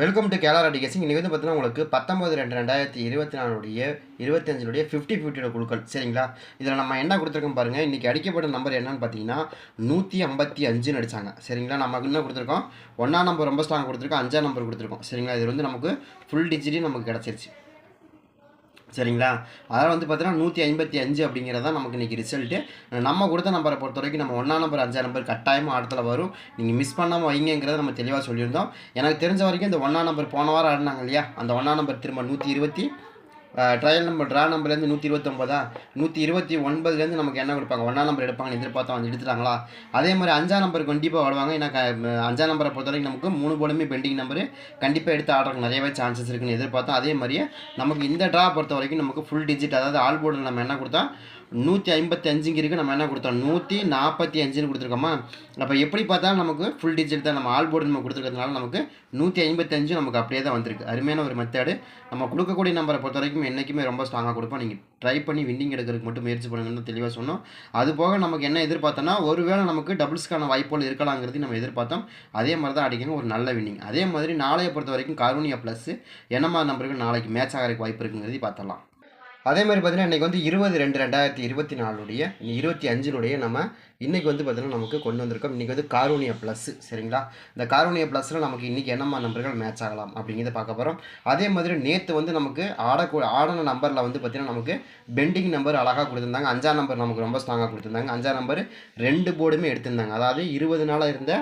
Welcome to கேலார் அடிகேசிங் இன்றைக்கி வந்து பார்த்தீங்கன்னா உங்களுக்கு பத்தொம்பது ரெண்டு ரெண்டாயிரத்தி இருபத்தி நாலுடைய இருபத்தஞ்சினுடைய ஃபிஃப்டி ஃபிஃப்டியோட குழுக்கள். சரிங்களா? இதில் நம்ம என்ன கொடுத்துருக்கோம் பாருங்கள் இன்றைக்கி அடிக்கப்பட்ட நம்பர் என்னன்னு பார்த்தீங்கன்னா நூற்றி ஐம்பத்தி அஞ்சுன்னு அடித்தாங்க சரிங்களா? நமக்கு என்ன கொடுத்துருக்கோம். ஒன்றாம் நம்பர் ரொம்ப ஸ்ட்ராங் கொடுத்துருக்கோம். அஞ்சாம் நம்பர் கொடுத்துருக்கோம். சரிங்களா? இது வந்து நமக்கு ஃபுல் டிஜிட்டி நமக்கு கிடச்சிருச்சு. சரிங்களா? அதனால் வந்து பார்த்தீங்கன்னா நூற்றி ஐம்பத்தி அஞ்சு அப்படிங்கிறது தான் நமக்கு இன்றைக்கி ரிசல்ட்டு நம்ம கொடுத்த நம்பரை பொறுத்த வரைக்கும் நம்ம ஒன்றாம் நம்பர் அஞ்சாம் நம்பர் கட்டாயமாக அடுத்தல வரும். நீங்கள் மிஸ் பண்ணாமல் வைங்கிறத நம்ம தெளிவாக சொல்லியிருந்தோம். எனக்கு தெரிஞ்ச வரைக்கும் இந்த ஒன்றாம் நம்பர் போன வாரம் ஆடினாங்க இல்லையா? அந்த ஒன்றாம் நம்பர் திரும்ப நூற்றி இருபத்தி ட்ரையல் நம்பர் ட்ரா நம்பர்லேருந்து நூற்றி இருபத்தொம்பதா நூற்றி இருபத்தி ஒன்பதுலேருந்து நமக்கு என்ன கொடுப்பாங்க? ஒன்றாம் நம்பர் எடுப்பாங்கன்னு எதிர்பார்த்தோம் வந்து எடுத்துட்டாங்களா? அதே மாதிரி அஞ்சாம் நம்பர் கண்டிப்பாக வருவாங்க. ஏன்னா க- அஞ்சாம் நம்பரை பொறுத்த வரைக்கும் நமக்கு மூணு போலுமே பெண்டிங் நம்பரு கண்டிப்பாக எடுத்து ஆடுறதுக்கு நிறையவே சான்சஸ் இருக்குன்னு எதிர்பார்த்தோம். அதே மாதிரியே நமக்கு இந்த ட்ரா பொறுத்த வரைக்கும் நமக்கு ஃபுல் டிஜிட் அதாவது ஆல் போர்டில் நம்ம என்ன கொடுத்தா நூற்றி ஐம்பத்தி அஞ்சுங்க இருக்குது நம்ம என்ன கொடுத்தோம்? நூற்றி நாற்பத்தி அஞ்சுன்னு கொடுத்துருக்கோமா? அப்போ எப்படி பார்த்தாலும் நமக்கு ஃபுல் டிஜிட் தான். நம்ம ஆல் போர்டு நம்ம கொடுத்துருக்கிறதுனால நமக்கு நூற்றி ஐம்பத்தஞ்சு நமக்கு அப்படியே தான் வந்திருக்கு. அருமையான ஒரு மெத்தேடு நம்ம கொடுக்கக்கூடிய நம்பரை பொறுத்த வரைக்கும் என்றைக்குமே ரொம்ப ஸ்ட்ராங்காக கொடுப்போம் நீங்கள் ட்ரை பண்ணி வின்னிங் எடுக்கிறதுக்கு மட்டும் முயற்சி பண்ணுங்கன்னு தெளிவாக சொன்னோம். அது போக நமக்கு என்ன எதிர்பார்த்தோன்னா ஒருவேளை நமக்கு டபுள்ஸ்க்கான வாய்ப்புகள் இருக்கலாங்கிறது நம்ம எதிர்பார்த்தோம். அதே மாதிரி தான் அடிக்கணும் ஒரு நல்ல வின்னிங் அதே மாதிரி நாளைய பொறுத்த வரைக்கும் கருணியா ப்ளஸ் என்னமா நம்பருக்கு நாளைக்கு மேட்ச் ஆகிறதுக்கு வாய்ப்பு இருக்குங்கிறதையும் பார்த்தலாம் அதே மாதிரி பார்த்தீங்கன்னா இன்றைக்கி வந்து இருபது ரெண்டு ரெண்டாயிரத்தி இருபத்தி நாலுடைய இருபத்தி அஞ்சினுடைய நம்ம இன்றைக்கி வந்து பார்த்தீங்கன்னா நமக்கு கொண்டு வந்திருக்கோம். இன்றைக்கி வந்து காரூனிய ப்ளஸ் சரிங்களா? இந்த காரூனிய ப்ளஸில் நமக்கு இன்றைக்கி என்னம்மா நம்பர்கள் மேட்ச் ஆகலாம் அப்படிங்கிறத பார்க்க போகிறோம் அதே மாதிரி நேற்று வந்து நமக்கு ஆடக்கூ ஆடின நம்பரில் வந்து பார்த்திங்கன்னா நமக்கு பெண்டிங் நம்பர் அழகாக கொடுத்துருந்தாங்க. அஞ்சாம் நம்பர் நமக்கு ரொம்ப ஸ்ட்ராங்காக கொடுத்துருந்தாங்க. அஞ்சாம் நம்பர் ரெண்டு போர்டுமே எடுத்திருந்தாங்க. அதாவது இருபது நாளாக இருந்த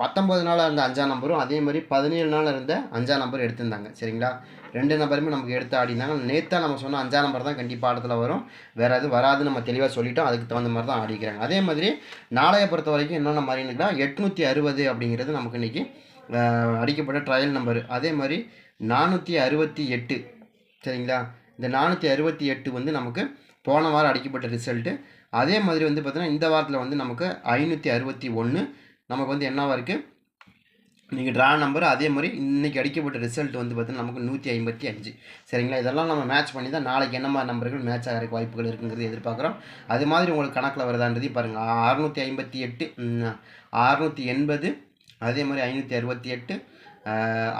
பத்தொம்பது நாளாக இருந்த அஞ்சாம் நம்பரும் அதே மாதிரி பதினேழு நாள் இருந்த அஞ்சாம் நம்பர் எடுத்திருந்தாங்க. சரிங்களா? ரெண்டு நம்பருமே நமக்கு எடுத்து ஆடினாங்க. நேற்றாக நம்ம சொன்ன அஞ்சாம் நம்பர் தான் கண்டிப்பாக ஆட்டத்தில் வரும். வேறு எதுவும் வராதுன்னு நம்ம தெளிவாக சொல்லிட்டோம். அதுக்கு தகுந்த மாதிரி தான் ஆடிக்கிறாங்க. அதே மாதிரி நாளைய பொறுத்த வரைக்கும் என்னென்ன மாதிரின்னா எட்நூற்றி அறுபது அப்படிங்கிறது நமக்கு இன்றைக்கி அடிக்கப்பட்ட ட்ரையல் நம்பர் அதே மாதிரி நானூற்றி அறுபத்தி எட்டு. சரிங்களா? இந்த நானூற்றி அறுபத்தி எட்டு வந்து நமக்கு போன வாரம் அடிக்கப்பட்ட ரிசல்ட்டு அதே மாதிரி வந்து பார்த்திங்கன்னா இந்த வாரத்தில் வந்து நமக்கு ஐநூற்றி அறுபத்தி ஒன்று நமக்கு வந்து என்னவாக இருக்குது நீங்கள் ட்ரா நம்பர் அதே மாதிரி இன்றைக்கி அடிக்கப்பட்ட ரிசல்ட் வந்து பார்த்தீங்கன்னா நமக்கு நூற்றி ஐம்பத்தி அஞ்சு. சரிங்களா? இதெல்லாம் நம்ம மேட்ச் பண்ணி தான் நாளைக்கு என்ன மாதிரி நம்பர்கள் மேட்ச் ஆகிறதுக்கு வாய்ப்புகள் இருக்குங்கிறது எதிர்பார்க்குறோம். அது மாதிரி உங்களுக்கு கணக்கில் வருதான்றதையும் பாருங்கள் அறுநூற்றி ஐம்பத்தி எட்டு அறுநூற்றி எண்பது அதே மாதிரி ஐநூற்றி அறுபத்தி எட்டு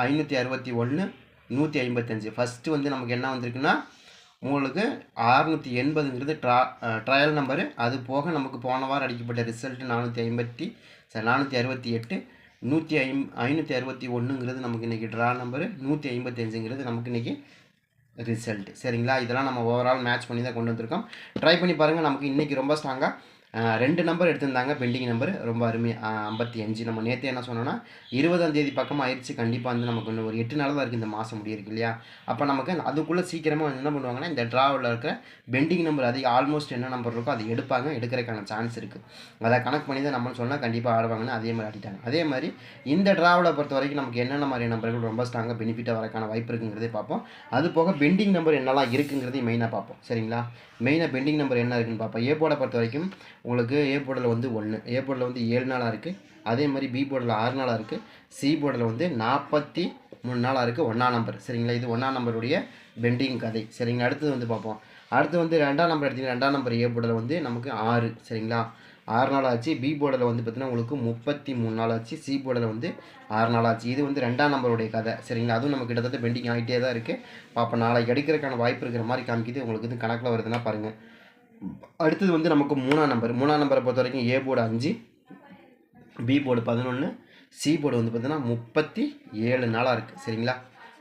ஐநூற்றி அறுபத்தி ஒன்று நூற்றி ஐம்பத்தஞ்சு ஃபஸ்ட்டு வந்து நமக்கு என்ன வந்திருக்குன்னா உங்களுக்கு அறுநூற்றி எண்பதுங்கிறது ட்ரா ட்ரையல் நம்பரு அது போக நமக்கு போன வாரம் அடிக்கப்பட்ட ரிசல்ட்டு நானூற்றி ஐம்பத்தி சரி நானூற்றி அறுபத்தி எட்டு நூற்றி ஐம் ஐநூற்றி அறுபத்தி ஒன்றுங்கிறது நமக்கு இன்றைக்கி ட்ரா நம்பரு நூற்றி ஐம்பத்தஞ்சுங்கிறது நமக்கு இன்றைக்கி ரிசல்ட் சரிங்களா? இதெல்லாம் நம்ம ஓவரால் மேட்ச் பண்ணி தான் கொண்டு வந்திருக்கோம். ட்ரை பண்ணி பாருங்கள் நமக்கு இன்றைக்கி ரொம்ப ஸ்ட்ராங்காக ரெண்டு நம்பர் எடுத்திருந்தாங்க. பெண்டிங் நம்பர் ரொம்ப அருமை. ஐம்பத்தி அஞ்சு. நம்ம நேற்று என்ன சொன்னோன்னா இருபதாம் தேதி பக்கமாக ஆயிடுச்சு. கண்டிப்பாக வந்து நமக்கு இன்னும் ஒரு எட்டு நாள் தான் இருக்குது இந்த மாதம் முடியிருக்கு இல்லையா? அப்போ நமக்கு அதுக்குள்ளே சீக்கிரமாக வந்து என்ன பண்ணுவாங்கன்னா இந்த ட்ராவில் இருக்கிற பெண்டிங் நம்பர் அதிக ஆல்மோஸ்ட் என்ன நம்பர் இருக்கோ அதை எடுப்பாங்க. எடுக்கிறதுக்கான சான்ஸ் இருக்குது அதை கணக்கு பண்ணி தான் நம்ம சொன்னால் கண்டிப்பாக ஆடுவாங்கன்னு அதே மாதிரி ஆடிட்டாங்க அதே மாதிரி இந்த ட்ராவில் பொறுத்த வரைக்கும் நமக்கு என்னென்ன மாதிரி நம்பர்கள் ரொம்ப ஸ்ட்ராங்காக பெனிஃபிட்டாக வரக்கான வாய்ப்பு இருக்குங்கிறதே பார்ப்போம். அது போக பெண்டிங் நம்பர் என்னெல்லாம் இருக்குங்கிறதையும் மெயினாக பார்ப்போம். சரிங்களா? மெயினாக பெண்டிங் நம்பர் என்ன இருக்குன்னு பார்ப்போம். ஏ பொறுத்த வரைக்கும் உங்களுக்கு ஏ போர்டில் வந்து ஒன்று ஏ போர்டில் வந்து ஏழு நாளாக இருக்குது அதே மாதிரி பி போர்டில் ஆறு நாளாக இருக்குது சி போர்டில் வந்து நாற்பத்தி மூணு நாளாக இருக்குது ஒன்றாம் நம்பர் சரிங்களா? இது ஒன்றாம் நம்பருடைய பெண்டிங் கதை. சரிங்களா? அடுத்தது வந்து பார்ப்போம். அடுத்து வந்து ரெண்டாம் நம்பர் எடுத்தீங்கன்னா ரெண்டாம் நம்பர் ஏ போர்டில் வந்து நமக்கு ஆறு. சரிங்களா? ஆறு நாள் ஆச்சு. பி போர்டில் வந்து பார்த்தீங்கன்னா உங்களுக்கு முப்பத்தி மூணு நாள் ஆச்சு. சி போர்டில் வந்து ஆறு நாள் ஆச்சு. இது வந்து ரெண்டாம் நம்பருடைய கதை. சரிங்களா? அதுவும் நம்ம கிட்டத்தட்ட பெண்டிங் ஆகிட்டே தான் இருக்குது பார்ப்போம். நாளைக்கு எடுக்கிறதுக்கான வாய்ப்பு இருக்கிற மாதிரி காமிக்குது. உங்களுக்கு இது கணக்கில் வருதுன்னா பாருங்கள் அடுத்தது வந்து நமக்கு மூணாம் நம்பர் மூணாம் நம்பரை பொறுத்த வரைக்கும் ஏ போர்டு அஞ்சு பி போர்டு பதினொன்று சி போர்டு வந்து பார்த்திங்கன்னா முப்பத்தி ஏழு நாளாக இருக்குது சரிங்களா?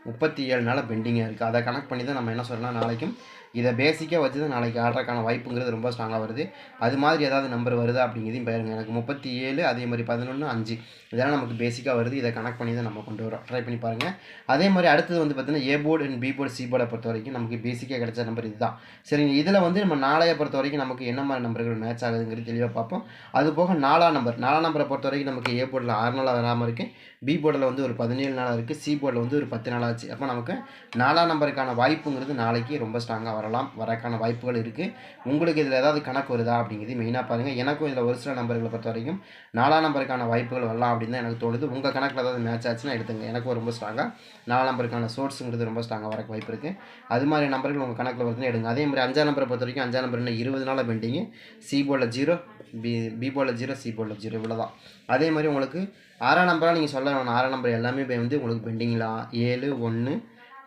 முப்பத்தி ஏழு நாளாக பெண்டிங்காக இருக்குது அதை கனெக்ட் பண்ணி தான் நம்ம என்ன சொல்லலாம் நாளைக்கும் இதை பேசிக்காக வச்சு தான் நாளைக்கு ஆடுறதுக்கான வாய்ப்புங்கிறது ரொம்ப ஸ்ட்ராங்காக வருது. அது மாதிரி ஏதாவது நம்பர் வருதா அப்படிங்கிறதையும் பாருங்க. எனக்கு முப்பத்தி ஏழு அதே மாதிரி பதினொன்று அஞ்சு. இதெல்லாம் நமக்கு பேசிக்காக வருது. இதை கனெக்ட் பண்ணி தான் நம்ம கொண்டு வரோம். ட்ரை பண்ணி பாருங்கள் அதே மாதிரி அடுத்தது வந்து பார்த்தீங்கன்னா A board and B board C போர்டை பொறுத்த வரைக்கும் நமக்கு பேசிக்காக கிடைச்ச நம்பர் இதுதான். சரிங்க. இதில் வந்து நம்ம நாளைய பொறுத்த வரைக்கும் நமக்கு என்ன மாதிரி நம்பர்கள் மேட்ச் ஆகுதுங்கிறது தெளிவாக பார்ப்போம். அது போக நாலாம் நம்பர் நாலாம் நம்பரை பொறுத்த வரைக்கும் நமக்கு ஏ போர்டில் ஆறு நாளாக வராமல் இருக்குது பி போர்டில் வந்து ஒரு பதினேழு நாளாக இருக்குது சி போர்டில் வந்து ஒரு பத்து நாளாச்சு அப்போ நமக்கு நாலாம் நம்பருக்கான வாய்ப்புங்கிறது நாளைக்கு ரொம்ப ஸ்ட்ராங்காக வரலாம் வரக்கான வாய்ப்புகள் இருக்குது உங்களுக்கு இதில் ஏதாவது கணக்கு வருதா அப்படிங்கிறது மெயினாக பாருங்கள் எனக்கும் இதில் ஒரு சில நம்பர்களை பொறுத்த வரைக்கும் நாலாம் நம்பருக்கான வாய்ப்புகள் வரலாம் அப்படின்னு தான் எனக்கு தோணுது. உங்கள் கணக்கில் ஏதாவது மேட்ச் ஆச்சுன்னா எடுத்துங்க. எனக்கும் ரொம்ப ஸ்ட்ராங்காக நாலாம் நம்பருக்கான சோர்ஸுங்கிறது ரொம்ப ஸ்ட்ராங்காக வரக்கு வாய்ப்பு இருக்குது அது மாதிரி நம்பர்கள் உங்கள் கணக்கில் வருதுன்னு எடுங்க. அதே மாதிரி அஞ்சாம் நம்பரை பொறுத்த வரைக்கும் அஞ்சாம் நம்பர் என்ன? இருபது நாளாக பெண்டிங்கு சி போர்டில் ஜீரோ பி பி போர்டில் ஜீரோ சி போர்டில் ஜீரோ இவ்வளோ தான் அதே மாதிரி உங்களுக்கு ஆறாம் நம்பராக நீங்கள் சொல்ல வேணாம் ஆறாம் நம்பர் எல்லாமே வந்து உங்களுக்கு பெண்டிங்கில் ஏழு ஒன்று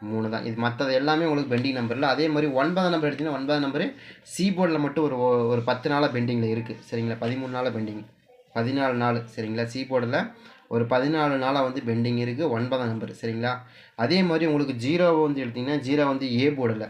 மூணு தான் இது மற்றது எல்லாமே உங்களுக்கு பெண்டிங் நம்பரில் அதே மாதிரி ஒன்பதாம் நம்பர் எடுத்திங்கன்னா ஒன்பதாம் நம்பரு சி போர்டில் மட்டும் ஒரு ஒரு பத்து நாளாக பெண்டிங்கில் இருக்குது சரிங்களா? பதிமூணு நாளாக பெண்டிங் பதினாலு நாள். சரிங்களா? சி போர்டில் ஒரு பதினாலு நாளாக வந்து பெண்டிங் இருக்குது ஒன்பதாம் நம்பர் சரிங்களா? அதே மாதிரி உங்களுக்கு ஜீரோ வந்து எடுத்திங்கன்னா ஜீரோ வந்து ஏ போர்டில்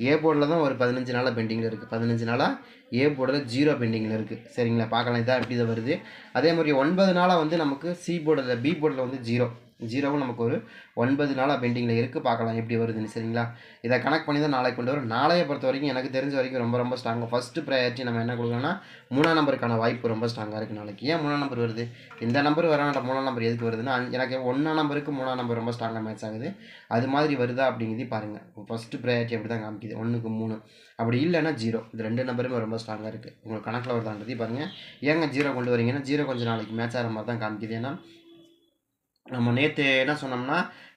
ஏ போர்டில் தான் ஒரு பதினஞ்சு நாளாக பெண்டிங்கில் இருக்குது பதினஞ்சு நாளாக ஏ போர்டில் ஜீரோ பெண்டிங்கில் இருக்குது சரிங்களா? பார்க்கலாம். இதான் எப்படி தான் வருது. அதே மாதிரி ஒன்பது நாளாக வந்து நமக்கு சி போர்டில் பி போர்டில் வந்து ஜீரோ ஜீரோவும் நமக்கு ஒரு ஒன்பது நாளாக பெண்டிங்கில் இருக்குது பார்க்கலாம் எப்படி வருதுன்னு சரிங்களா? இதை கனெக்ட் பண்ணி தான் நாளைக்கு கொண்டு வரும். நாளையை பொறுத்த வரைக்கும் எனக்கு தெரிஞ்ச வரைக்கும் ரொம்ப ரொம்ப ஸ்ட்ராங்காக ஃபஸ்ட்டு ப்ரையாரிட்டி நம்ம என்ன கொடுக்கணும்னா மூணாம் நம்பருக்கான வாய்ப்பு ரொம்ப ஸ்ட்ராங்காக இருக்குது நாளைக்கு. ஏன் மூணாம் நம்பர் வருது? இந்த நம்பர் வர மூணாம் நம்பர் எதுக்கு வருதுன்னா எனக்கு ஒன்றாம் நம்பருக்கு மூணாம் நம்பர் ரொம்ப ஸ்ட்ராங்காக மேட்ச் ஆகுது. அது மாதிரி வருதா அப்படிங்கிறது பாருங்கள் ஃபஸ்ட்டு ப்ரையாரிட்டி அப்படி தான் காமிக்குது. ஒன்றுக்கு மூணு. அப்படி இல்லைன்னா ஜீரோ இது ரெண்டு நம்பருமே ரொம்ப ஸ்ட்ராங்காக இருக்குது உங்களுக்கு கணக்கில் வருதான்றதையும் பாருங்கள் ஏங்க ஜீரோ கொண்டு வரீங்கன்னா ஜீரோ கொஞ்சம் நாளைக்கு மேட்ச் ஆகிற மாதிரி தான் காமிக்குது. ஏன்னா நம்ம நேற்று என்ன சொன்னோம்னா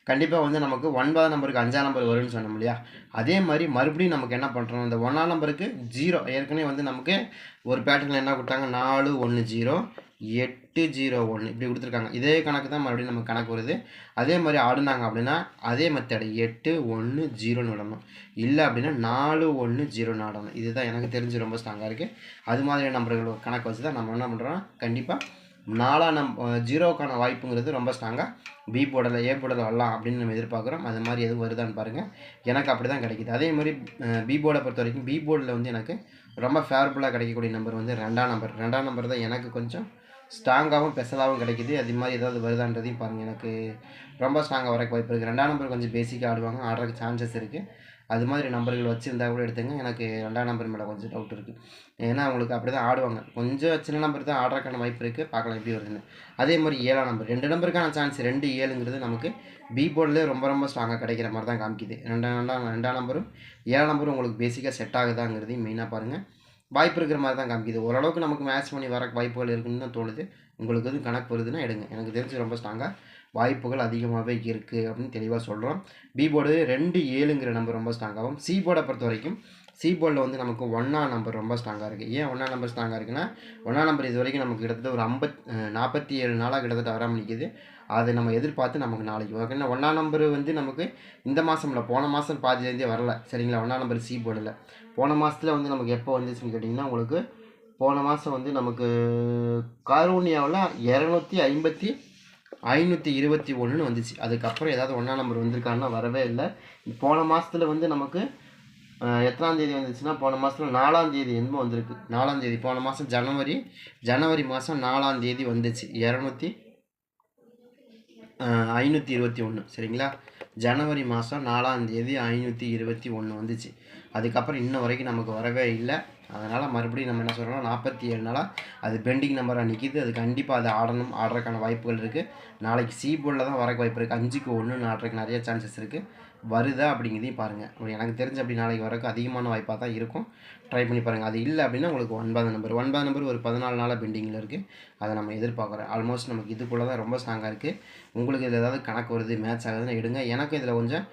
கண்டிப்பாக வந்து நமக்கு ஒன்பதாம் நம்பருக்கு அஞ்சாம் நம்பர் வரும்னு சொன்னோம் இல்லையா? அதே மாதிரி மறுபடியும் நமக்கு என்ன பண்ணுறோம் இந்த ஒன்றாம் நம்பருக்கு ஜீரோ. ஏற்கனவே வந்து நமக்கு ஒரு பேட்டர்னில் என்ன கொடுத்தாங்க? நாலு ஒன்று ஜீரோ எட்டு ஜீரோ ஒன்று இப்படி கொடுத்துருக்காங்க. இதே கணக்கு தான் மறுபடியும் நமக்கு கணக்கு வருது. அதே மாதிரி ஆடுனாங்க அப்படின்னா அதே மெத்தடு எட்டு ஒன்று ஜீரோன்னு விடணும். இல்லை அப்படின்னா நாலு ஒன்று ஜீரோன்னு ஆடணும். இதுதான் எனக்கு தெரிஞ்சு ரொம்ப ஸ்ட்ராங்காக இருக்குது அது மாதிரியான நம்பர்கள் கணக்கு வச்சு தான் நம்ம என்ன பண்ணுறோம் கண்டிப்பாக நாலாம் நம் ஜீரோக்கான வாய்ப்புங்கிறது ரொம்ப ஸ்ட்ராங்காக பி போர்டில் ஏ போர்டில் வரலாம் அப்படின்னு நம்ம எதிர்பார்க்குறோம். அது மாதிரி எதுவும் வருதான்னு பாருங்கள் எனக்கு அப்படி தான் கிடைக்குது. அதே மாதிரி பி போர்டை பொறுத்த வரைக்கும் பி போர்டில் வந்து எனக்கு ரொம்ப ஃபேவரபுளாக கிடைக்கக்கூடிய நம்பர் வந்து ரெண்டாம் நம்பர் ரெண்டாம் நம்பர் தான் எனக்கு கொஞ்சம் ஸ்ட்ராங்காகவும் பெசலாகவும் கிடைக்குது. அது மாதிரி ஏதாவது வருதான்றதையும் பாருங்கள் எனக்கு ரொம்ப ஸ்ட்ராங்காக வரக்கு வாய்ப்பு இருக்குது ரெண்டாம் நம்பர் கொஞ்சம் பேசிக்காக ஆடுவாங்க. ஆடுறதுக்கு சான்சஸ் இருக்குது அது மாதிரி நம்பர்கள் வச்சுருந்தா கூட எடுத்துங்க. எனக்கு ரெண்டாம் நம்பர் மேலே கொஞ்சம் டவுட் இருக்குது ஏன்னா அவங்களுக்கு அப்படி தான் ஆடுவாங்க. கொஞ்சம் சின்ன நம்பர் தான் ஆடுறதுக்கான வாய்ப்பு இருக்குது பார்க்கலாம் எப்படி வருதுன்னு. அதே மாதிரி ஏழாம் நம்பர். ரெண்டு நம்பருக்கான சான்ஸ் ரெண்டு ஏழுங்கிறது நமக்கு பி போர்டில் ரொம்ப ரொம்ப ஸ்ட்ராங்காக கிடைக்கிற மாதிரி தான் காமிக்குது. ரெண்டாம் ரெண்டாம் ரெண்டாம் நம்பரும் ஏழாம் நம்பரும் உங்களுக்கு பேசிக்காக செட் ஆகுதாங்கிறதையும் மெயினாக பாருங்கள் வாய்ப்பு இருக்கிற மாதிரி தான் காமிக்குது. ஓரளவுக்கு நமக்கு மேட்ச் பண்ணி வர வாய்ப்புகள் இருக்குன்னு தான் தோணுது. உங்களுக்கு எதுவும் கணக்கு வருதுன்னா எடுங்க. எனக்கு தெரிஞ்சு ரொம்ப ஸ்ட்ராங்காக வாய்ப்புகள் அதிகமாகவே இருக்குது அப்படின்னு தெளிவாக சொல்கிறோம் பி போர்டு ரெண்டு ஏழுங்கிற நம்பர் ரொம்ப ஸ்ட்ராங்காகும் சி போர்டை பொறுத்த வரைக்கும் சி போர்டில் வந்து நமக்கு ஒன்றா நம்பர் ரொம்ப ஸ்ட்ராங்காக இருக்குது ஏன் ஒன்றா நம்பர் ஸ்ட்ராங்காக இருக்குன்னா ஒன்றா நம்பர் இது வரைக்கும் நமக்கு கிட்டத்தட்ட ஒரு ஐம்பத் நாற்பத்தி ஏழு நாளாக கிட்டத்தட்ட வர நிற்கிது அதை நம்ம எதிர்பார்த்து நமக்கு நாளைக்கு ஏன்னா ஒன்றாம் நம்பர் வந்து நமக்கு இந்த மாதம் இல்லை போன மாதம் பாதிலேருந்தே வரல. சரிங்களா? ஒன்றா நம்பர் சி போர்டில் போன மாதத்தில் வந்து நமக்கு எப்போ வந்துச்சுன்னு கேட்டிங்கன்னா உங்களுக்கு போன மாதம் வந்து நமக்கு காரூனியாவில் இரநூத்தி ஐம்பத்தி ஐநூற்றி இருபத்தி ஒன்றுன்னு வந்துச்சு. அதுக்கப்புறம் ஏதாவது ஒன்றா நம்பர் வந்திருக்கான்னா வரவே இல்லை. போன மாதத்தில் வந்து நமக்கு எத்தனாந்தேதி வந்துச்சுன்னா போன மாதத்தில் நாலாந்தேதி என்பது என்னமோ வந்திருக்கு. நாலாந்தேதி போன மாதம் ஜனவரி ஜனவரி மாதம் நாலாந்தேதி வந்துச்சு. இரநூத்தி ஐநூற்றி இருபத்தி ஒன்று சரிங்களா? ஜனவரி மாதம் நாலாந்தேதி ஐநூற்றி இருபத்தி ஒன்று வந்துச்சு. அதுக்கப்புறம் இன்ன வரைக்கும் நமக்கு வரவே இல்லை. அதனால் மறுபடியும் நம்ம என்ன சொல்கிறோம் நாற்பத்தி ஏழு நாளாக அது பெண்டிங் நம்பராக நிற்கிது அது கண்டிப்பாக அது ஆடணும் ஆடுறதுக்கான வாய்ப்புகள் இருக்குது நாளைக்கு சி போர்டில் தான் வரக்கு வாய்ப்பு இருக்குது அஞ்சுக்கு ஒன்றுன்னு ஆடுறதுக்கு நிறைய சான்சஸ் இருக்குது வருதா அப்படிங்கிறதையும் பாருங்கள் எனக்கு தெரிஞ்ச அப்படி நாளைக்கு வரக்கு அதிகமான வாய்ப்பாக தான் இருக்கும். ட்ரை பண்ணி பாருங்கள் அது இல்லை அப்படின்னா உங்களுக்கு ஒன்பதாம் நம்பர் ஒன்பது நம்பர் ஒரு பதினாலு நாளாக பெண்டிங்கில் இருக்குது அதை நம்ம எதிர்பார்க்குறோம். ஆல்மோஸ்ட் நமக்கு இதுக்குள்ளே தான் ரொம்ப ஸ்ட்ராங்காக இருக்குது உங்களுக்கு இதில் ஏதாவது கணக்கு வருது மேட்ச் ஆகுதுன்னு எடுங்க. எனக்கு இதில் கொஞ்சம்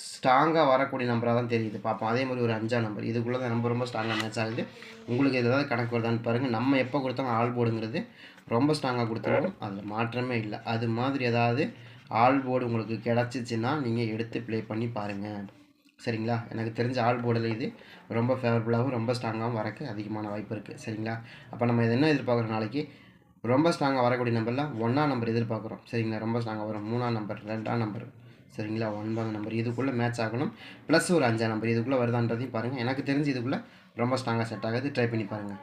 ஸ்ட்ராங்காக வரக்கூடிய நம்பராக தான் தெரியுது. பார்ப்போம். அதே மாதிரி ஒரு அஞ்சாம் நம்பர் இதுக்குள்ளே தான் ரொம்ப ரொம்ப ஸ்ட்ராங்காக மேட்ச் ஆகுது. உங்களுக்கு எதாவது ஏதாவது கணக்கு வருதான்னு பாருங்கள் நம்ம எப்போ கொடுத்தாலும் ஆள் போர்டுங்கிறது ரொம்ப ஸ்ட்ராங்காக கொடுத்துருவோம். அதில் மாற்றமே இல்லை. அது மாதிரி ஏதாவது ஆல் போர்டு உங்களுக்கு கிடச்சிச்சின்னா நீங்கள் எடுத்து ப்ளே பண்ணி பாருங்கள் சரிங்களா? எனக்கு தெரிஞ்ச ஆல் போர்டில் இது ரொம்ப ஃபேவரபுளாகவும் ரொம்ப ஸ்ட்ராங்காகவும் வரக்கு அதிகமான வாய்ப்பு இருக்குது சரிங்களா? அப்போ நம்ம இது என்ன எதிர்பார்க்குறோம் நாளைக்கு? ரொம்ப ஸ்ட்ராங்காக வரக்கூடிய நம்பரில் ஒன்றாம் நம்பர் எதிர்பார்க்குறோம். சரிங்களா? ரொம்ப ஸ்ட்ராங்காக வரும். மூணாம் நம்பர் ரெண்டாம் நம்பர் சரிங்களா? ஒன்பது நம்பர் இதுக்குள்ளே மேட்ச் ஆகணும். ப்ளஸ் ஒரு அஞ்சாம் நம்பர் இதுக்குள்ளே வருதான்றதையும் பாருங்கள் எனக்கு தெரிஞ்சு இதுக்குள்ளே ரொம்ப ஸ்ட்ராங்காக செட் ஆகுது. ட்ரை பண்ணி பாருங்கள்